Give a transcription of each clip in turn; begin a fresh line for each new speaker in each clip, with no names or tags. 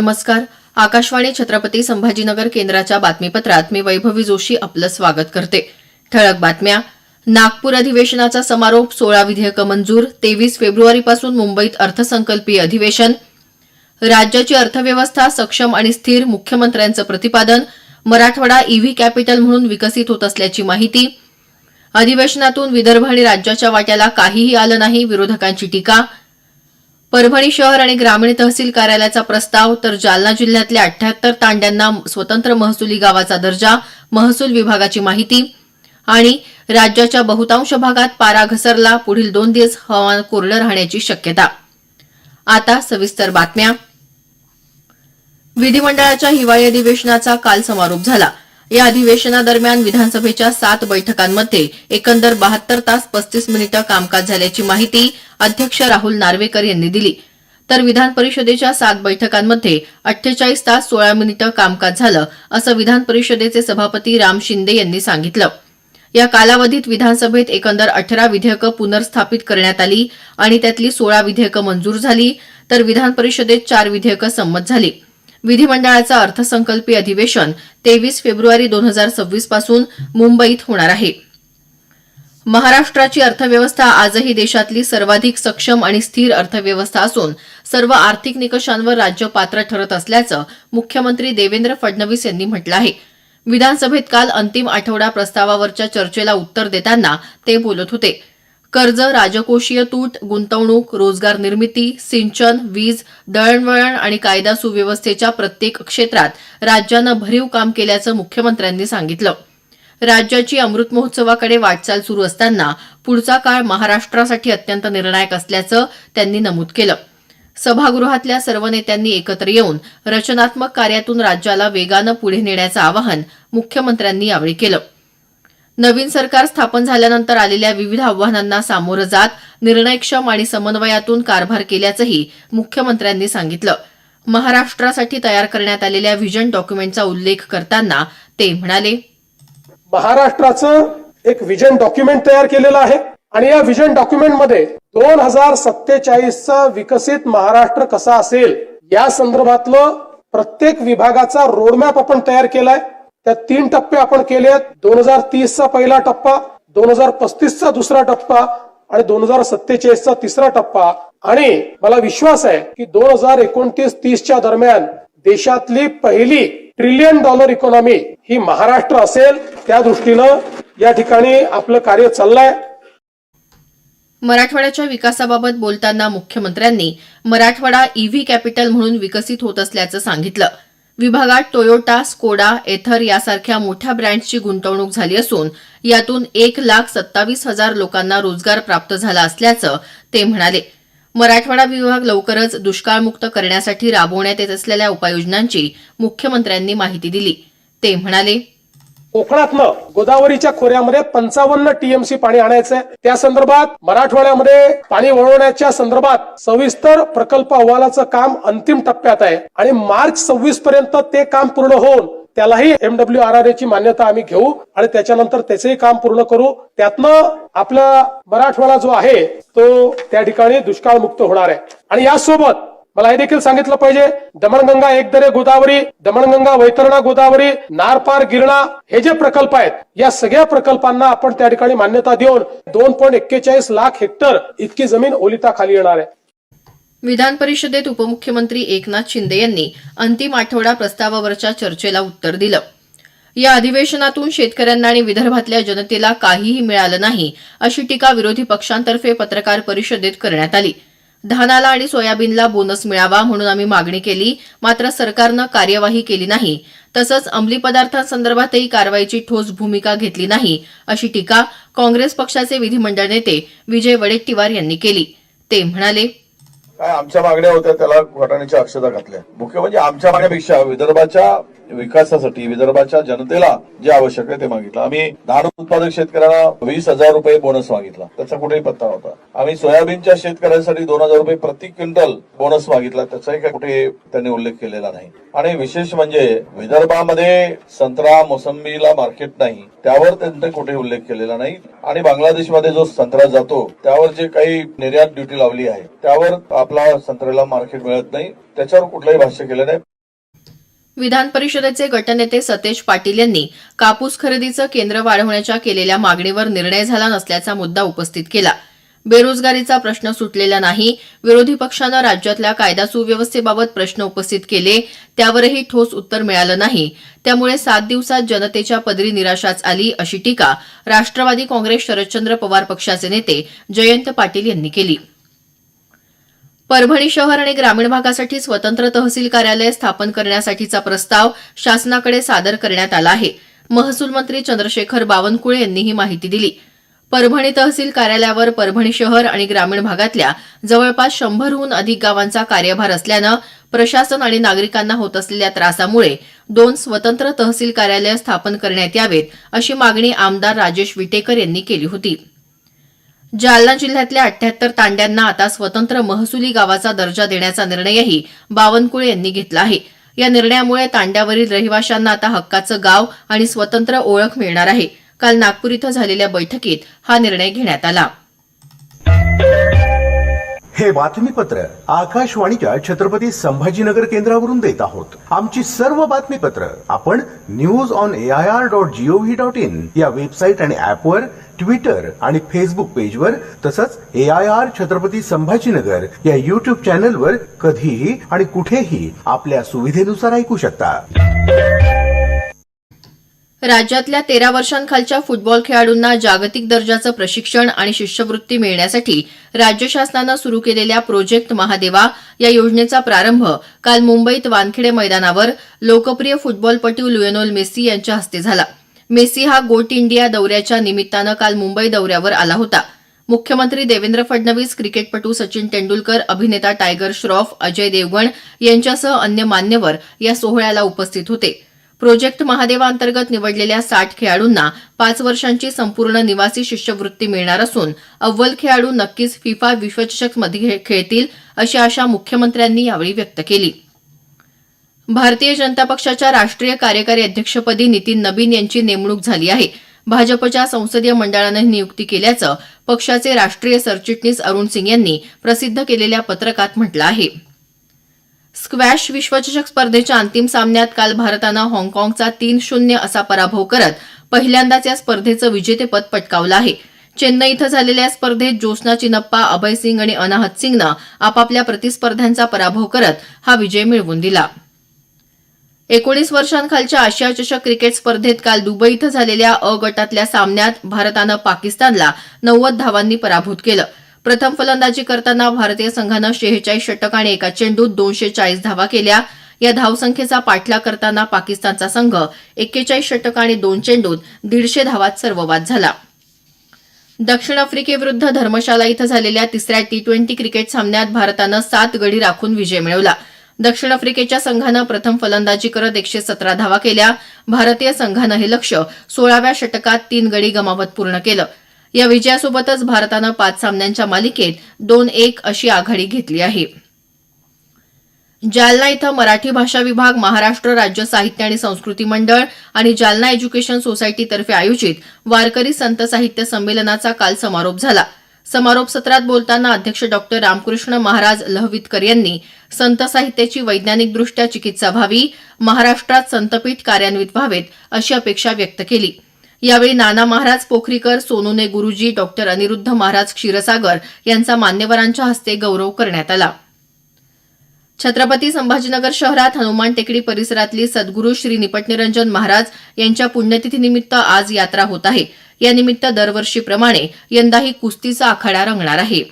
नमस्कार आकाशवाणी छत्रपती संभाजीनगर केंद्राच्या बातमीपत्रात मी वैभवी जोशी आपलं स्वागत करते ठळक बातम्या नागपूर अधिवेशनाचा समारोप सोळा विधेयकं मंजूर तेवीस फेब्रुवारीपासून मुंबईत अर्थसंकल्पीय अधिवेशन राज्याची अर्थव्यवस्था सक्षम आणि स्थिर मुख्यमंत्र्यांचं प्रतिपादन मराठवाडा ईव्ही e कॅपिटल म्हणून विकसित होत असल्याची माहिती अधिवेशनातून विदर्भ आणि राज्याच्या वाट्याला काहीही आलं नाही विरोधकांची टीका परभणी शहर आणि ग्रामीण तहसील कार्यालयाचा प्रस्ताव तर जालना जिल्ह्यातल्या अठ्याहत्तर तांड्यांना स्वतंत्र महसुली गावाचा दर्जा महसूल विभागाची माहिती आणि राज्याच्या बहुतांश भागात पारा घसरला पुढील दोन दिवस हवामान कोरडं राहण्याची शक्यता आता सविस्तर बातम्या विधिमंडळाच्या हिवाळी अधिवेशनाचा काल समारोप झाला या अधिवेशनादरम्यान विधानसभेच्या सात बैठकांमध्ये एकंदर बहात्तर तास पस्तीस मिनिटं कामकाज झाल्याची माहिती अध्यक्ष राहुल नार्वेकर यांनी दिली तर विधान परिषदेच्या सात बैठकांमध्ये अठ्ठेचाळीस तास सोळा मिनिटं कामकाज झालं असं विधान परिषदेचे सभापती राम शिंदे यांनी सांगितलं या कालावधीत विधानसभेत एकंदर अठरा विधेयकं पुनर्स्थापित करण्यात आली आणि त्यातली सोळा विधेयकं मंजूर झाली तर विधान परिषदेत चार विधेयकं संमत झाली विधिमंडळाचं अर्थसंकल्पीय अधिवेशन तेवीस फेब्रुवारी दोन हजार सव्वीस पासून मुंबईत होणार आहे महाराष्ट्राची अर्थव्यवस्था आजही देशातली सर्वाधिक सक्षम आणि स्थिर अर्थव्यवस्था असून सर्व आर्थिक निकषांवर राज्य पात्र ठरत असल्याचं मुख्यमंत्री देवेंद्र फडणवीस यांनी म्हटलं आहे विधानसभेत काल अंतिम आठवडा प्रस्तावावरच्या चर्चेला उत्तर देताना ते बोलत होते कर्ज राजकोषीय तूट गुंतवणूक रोजगार निर्मिती सिंचन वीज दळणवळण आणि कायदा सुव्यवस्थेच्या प्रत्येक क्षेत्रात राज्यानं भरीव काम केल्याचं मुख्यमंत्र्यांनी सांगितलं राज्याची अमृत महोत्सवाकडे वाटचाल सुरू असताना पुढचा काळ महाराष्ट्रासाठी अत्यंत निर्णायक असल्याचं त्यांनी नमूद केलं सभागृहातल्या सर्व नेत्यांनी एकत्र येऊन रचनात्मक कार्यातून राज्याला वेगानं पुढे नेण्याचं आवाहन मुख्यमंत्र्यांनी यावेळी केलं नवीन सरकार स्थापन झाल्यानंतर आलेल्या विविध आव्हानांना सामोरं जात निर्णयक्षम आणि समन्वयातून कारभार केल्याचंही मुख्यमंत्र्यांनी सांगितलं महाराष्ट्रासाठी तयार करण्यात आलेल्या व्हिजन डॉक्युमेंटचा उल्लेख करताना ते म्हणाले
महाराष्ट्राचं एक व्हिजन डॉक्युमेंट तयार केलेलं आहे आणि या व्हिजन डॉक्युमेंटमध्ये दोन हजार सत्तेचाळीसचा विकसित महाराष्ट्र कसा असेल या संदर्भातलं प्रत्येक विभागाचा रोडमॅप आपण तयार केलाय त्या तीन टप्पे आपण केले आहेत दोन हजार तीसचा पहिला टप्पा दोन हजार पस्तीसचा दुसरा टप्पा आणि दोन हजार सत्तेचाळीसचा तिसरा टप्पा आणि मला विश्वास आहे की दोन हजार एकोणतीस तीसच्या दरम्यान देशातली पहिली ट्रिलियन डॉलर इकॉनॉमी ही महाराष्ट्र असेल त्या दृष्टीनं या ठिकाणी आपलं कार्य चाललंय
मराठवाड्याच्या विकासाबाबत बोलताना मुख्यमंत्र्यांनी मराठवाडा ईव्ही e कॅपिटल म्हणून विकसित होत असल्याचं सांगितलं विभागात टोयोटा स्कोडा एथर यासारख्या मोठ्या ब्रँडची गुंतवणूक झाली असून यातून एक लाख सत्तावीस हजार लोकांना रोजगार प्राप्त झाला असल्याचं ते म्हणाले मराठवाडा विभाग लवकरच दुष्काळमुक्त करण्यासाठी राबवण्यात येत असलेल्या उपाययोजनांची मुख्यमंत्र्यांनी माहिती दिली ते म्हणाले
कोकणातनं गोदावरीच्या खोऱ्यामध्ये पंचावन्न टीएमसी पाणी आहे त्या संदर्भात मराठवाड्यामध्ये पाणी वळवण्याच्या संदर्भात सविस्तर प्रकल्प अहवालाचं काम अंतिम टप्प्यात आहे आणि मार्च सव्वीस पर्यंत ते काम पूर्ण होऊन त्यालाही एमडब्ल्यू आर आर ची मान्यता आम्ही घेऊ आणि त्याच्यानंतर त्याचंही काम पूर्ण करू त्यातनं आपला मराठवाडा जो आहे तो त्या ठिकाणी दुष्काळमुक्त होणार आहे आणि यासोबत मला हे देखील सांगितलं पाहिजे दमणगंगा एकदरे गोदावरी दमणगंगा वैतरणा गोदावरी नारपार गिरणा हे जे प्रकल्प आहेत या सगळ्या प्रकल्पांना आपण त्या ठिकाणी मान्यता देऊन दोन पॉईंट एक्केचाळीस लाख हेक्टर इतकी जमीन ओलिताखाली येणार आहे
विधान परिषदेत उपमुख्यमंत्री एकनाथ शिंदे यांनी अंतिम आठवडा प्रस्तावावरच्या चर्चेला उत्तर दिलं या अधिवेशनातून शेतकऱ्यांना आणि विदर्भातल्या जनतेला काहीही मिळालं नाही अशी टीका विरोधी पक्षांतर्फे पत्रकार परिषदेत करण्यात आली धानाला आणि सोयाबीनला बोनस मिळावा म्हणून आम्ही मागणी केली मात्र सरकारनं कार्यवाही केली नाही तसंच अंमली पदार्थांसंदर्भातही कारवाईची ठोस भूमिका घेतली नाही अशी टीका काँग्रेस पक्षाचे विधिमंडळ नेते विजय वडेट्टीवार यांनी केली ते म्हणाले
काय आमच्या मागण्या होत्या त्याला घटनेच्या अक्षता घातल्या मुख्य म्हणजे आमच्या मागण्यापेक्षा विदर्भाच्या विकासासाठी विदर्भाच्या जनतेला जे आवश्यक आहे ते मागितलं आम्ही धान उत्पादक शेतकऱ्यांना वीस हजार रुपये बोनस मागितला त्याचा कुठेही पत्ता होता आम्ही सोयाबीनच्या शेतकऱ्यांसाठी दोन हजार रुपये प्रति क्विंटल बोनस मागितला त्याचाही काही कुठे त्यांनी उल्लेख केलेला नाही आणि विशेष म्हणजे विदर्भामध्ये संत्रा मोसंबीला मार्केट नाही त्यावर त्यांनी कुठे उल्लेख केलेला नाही आणि बांगलादेशमध्ये जो संत्रा जातो त्यावर जे काही निर्यात ड्युटी लावली आहे त्यावर आपला संत्रेला मार्केट मिळत नाही त्याच्यावर कुठलंही भाष्य केलं नाही
विधान परिषदेचे गटनेते सतेज पाटील यांनी कापूस खरेदीचं केंद्र वाढवण्याच्या केलेल्या मागणीवर निर्णय झाला नसल्याचा मुद्दा उपस्थित केला बेरोजगारीचा प्रश्न सुटलेला नाही विरोधी पक्षानं राज्यातल्या कायदा सुव्यवस्थेबाबत प्रश्न उपस्थित केले त्यावरही ठोस उत्तर मिळालं नाही त्यामुळे सात दिवसात जनतेच्या पदरी निराशाच आली अशी टीका राष्ट्रवादी काँग्रेस शरदचंद्र पवार पक्षाचे नेते जयंत पाटील यांनी केली परभणी शहर आणि ग्रामीण भागासाठी स्वतंत्र तहसील कार्यालय स्थापन करण्यासाठीचा प्रस्ताव शासनाकडे सादर करण्यात आला आहे महसूल मंत्री चंद्रशेखर बावनकुळे यांनी ही माहिती दिली परभणी तहसील कार्यालयावर परभणी शहर आणि ग्रामीण भागातल्या जवळपास शंभरहून अधिक गावांचा कार्यभार असल्यानं प्रशासन आणि नागरिकांना होत असलेल्या त्रासामुळे दोन स्वतंत्र तहसील कार्यालय स्थापन करण्यात यावेत अशी मागणी आमदार राजेश विटेकर यांनी केली होती जालना जिल्ह्यातल्या अठ्याहत्तर तांड्यांना आता स्वतंत्र महसुली गावाचा दर्जा देण्याचा निर्णयही बावनकुळे यांनी घेतला आहे या निर्णयामुळे तांड्यावरील रहिवाशांना आता हक्काचं गाव आणि स्वतंत्र ओळख मिळणार आहे काल नागपूर इथं झालेल्या बैठकीत हा निर्णय घेण्यात आला
हे बातमीपत्र आकाशवाणीच्या छत्रपती संभाजीनगर केंद्रावरून देत आहोत आमची सर्व बातमीपत्र आपण news on A I R dot gov dot in या वेबसाईट आणि ऍपवर ट्विटर आणि फेसबुक पेजवर तसंच एआयआर छत्रपती संभाजीनगर या युट्यूब चॅनलवर कधीही आणि कुठेही आपल्या सुविधेनुसार ऐकू शकता
राज्यातल्या तेरा वर्षांखालच्या फुटबॉल खेळाडूंना जागतिक दर्जाचं प्रशिक्षण आणि शिष्यवृत्ती मिळण्यासाठी राज्य शासनानं सुरू केलेल्या प्रोजेक्ट महादेवा या योजनेचा प्रारंभ काल मुंबईत वानखेडे मैदानावर लोकप्रिय फुटबॉलपटू लुएनोल मेस्सी यांच्या हस्ते झाला मेस्सी हा गोट इंडिया दौऱ्याच्या निमित्तानं काल मुंबई दौऱ्यावर आला होता मुख्यमंत्री देवेंद्र फडणवीस क्रिकेटपटू सचिन तेंडुलकर अभिनेता टायगर श्रॉफ अजय देवगण यांच्यासह अन्य मान्यवर या सोहळ्याला उपस्थित होते प्रोजेक्ट महादेवाअंतर्गत निवडलेल्या साठ खेळाडूंना पाच वर्षांची संपूर्ण निवासी शिष्यवृत्ती मिळणार असून अव्वल खेळाडू नक्कीच फिफा विश्वचषक मध्ये खेळतील अशी आशा मुख्यमंत्र्यांनी यावेळी व्यक्त केली भारतीय जनता पक्षाच्या राष्ट्रीय कार्यकारी अध्यक्षपदी नितीन नबीन यांची नेमणूक झाली आहे भाजपच्या संसदीय मंडळानं ही नियुक्ती केल्याचं पक्षाचे राष्ट्रीय सरचिटणीस अरुण सिंग यांनी प्रसिद्ध केलेल्या पत्रकात म्हटलं आहे स्क्वॅश विश्वचषक स्पर्धेच्या अंतिम सामन्यात काल भारतानं हाँगकाँगचा तीन शून्य असा पराभव करत पहिल्यांदाच या स्पर्धेचं विजेतेपद पटकावलं आहे चेन्नई इथं झालेल्या या स्पर्धेत ज्योत्ना चिनप्पा अभय सिंग आणि अनाहत सिंगनं आपापल्या प्रतिस्पर्ध्यांचा पराभव करत हा विजय मिळवून दिला एकोणीस वर्षांखालच्या आशिया चषक क्रिकेट स्पर्धेत काल दुबई इथं झालेल्या अ गटातल्या सामन्यात भारतानं पाकिस्तानला नव्वद धावांनी पराभूत केलं प्रथम फलंदाजी करताना भारतीय संघानं शेहेचाळीस षटक आणि एका चेंडूत दोनशे चाळीस धावा केल्या या धावसंख्येचा पाठला करताना पाकिस्तानचा संघ एक्केचाळीस षटक आणि दोन चेंडूत दीडशे धावात सर्ववाद झाला दक्षिण आफ्रिकेविरुद्ध धर्मशाला इथं झालेल्या तिसऱ्या टी ट्वेंटी क्रिकेट सामन्यात भारतानं सात गडी राखून विजय मिळवला दक्षिण आफ्रिकेच्या संघानं प्रथम फलंदाजी करत एकशे सतरा धावा केल्या भारतीय संघानं हे लक्ष सोळाव्या षटकात तीन गडी गमावत पूर्ण केलं या विजयासोबतच भारतानं पाच सामन्यांच्या मालिकेत दोन एक अशी आघाडी घेतली आहे जालना इथं मराठी भाषा विभाग महाराष्ट्र राज्य साहित्य आणि संस्कृती मंडळ आणि जालना एज्युकेशन सोसायटीतर्फे आयोजित वारकरी संत साहित्य संमेलनाचा काल समारोप झाला समारोप सत्रात बोलताना अध्यक्ष डॉक्टर रामकृष्ण महाराज लहवितकर यांनी संत साहित्याची वैज्ञानिकदृष्ट्या चिकित्सा व्हावी महाराष्ट्रात संतपीठ कार्यान्वित व्हावेत अशी अपेक्षा व्यक्त केली यावेळी नाना महाराज पोखरीकर सोनूने गुरुजी डॉक्टर अनिरुद्ध महाराज क्षीरसागर यांचा मान्यवरांच्या हस्ते गौरव करण्यात आला छत्रपती संभाजीनगर शहरात हनुमान टेकडी परिसरातली सद्गुरू श्री निपटनिरंजन महाराज यांच्या पुण्यतिथीनिमित्त आज यात्रा होत आहे यानिमित्त दरवर्षीप्रमाणे यंदाही कुस्तीचा आखाडा रंगणार आहे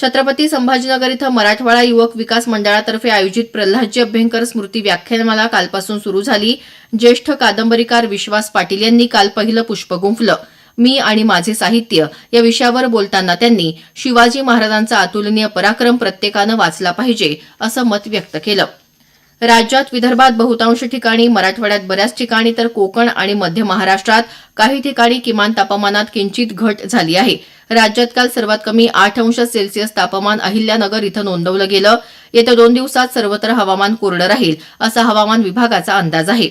छत्रपती संभाजीनगर इथं मराठवाडा युवक विकास मंडळातर्फे आयोजित प्रल्हादजी अभ्यंकर स्मृती व्याख्यानमाला कालपासून सुरू झाली ज्येष्ठ कादंबरीकार विश्वास पाटील यांनी काल पहिलं पुष्प गुंफलं मी आणि माझे साहित्य या विषयावर बोलताना त्यांनी शिवाजी महाराजांचा अतुलनीय पराक्रम प्रत्येकानं वाचला पाहिजे असं मत व्यक्त केलं राज्यात विदर्भात बहुतांश ठिकाणी मराठवाड्यात बऱ्याच ठिकाणी तर कोकण आणि मध्य महाराष्ट्रात काही ठिकाणी किमान तापमानात किंचित घट झाली आहे राज्यात काल सर्वात कमी आठ अंश सेल्सिअस तापमान अहिल्यानगर इथं नोंदवलं गेलं येत्या दोन दिवसात सर्वत्र हवामान कोरडं राहील असा हवामान विभागाचा अंदाज आहे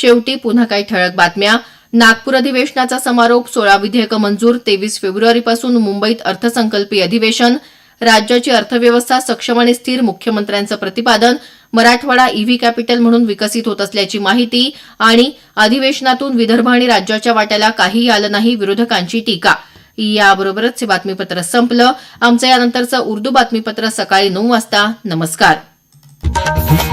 शेवटी पुन्हा काही ठळक बातम्या नागपूर अधिवेशनाचा समारोप सोळा विधेयकं मंजूर तेवीस फेब्रुवारीपासून मुंबईत अर्थसंकल्पीय अधिवेशन राज्याची अर्थव्यवस्था सक्षम आणि स्थिर मुख्यमंत्र्यांचं प्रतिपादन मराठवाडा ईव्ही e कॅपिटल म्हणून विकसित होत असल्याची माहिती आणि अधिवेशनातून विदर्भ आणि राज्याच्या वाट्याला काहीही आलं नाही विरोधकांची टीका याबरोबरच हे बातमीपत्र संपलं आमचं यानंतरचं उर्दू बातमीपत्र सकाळी नऊ वाजता नमस्कार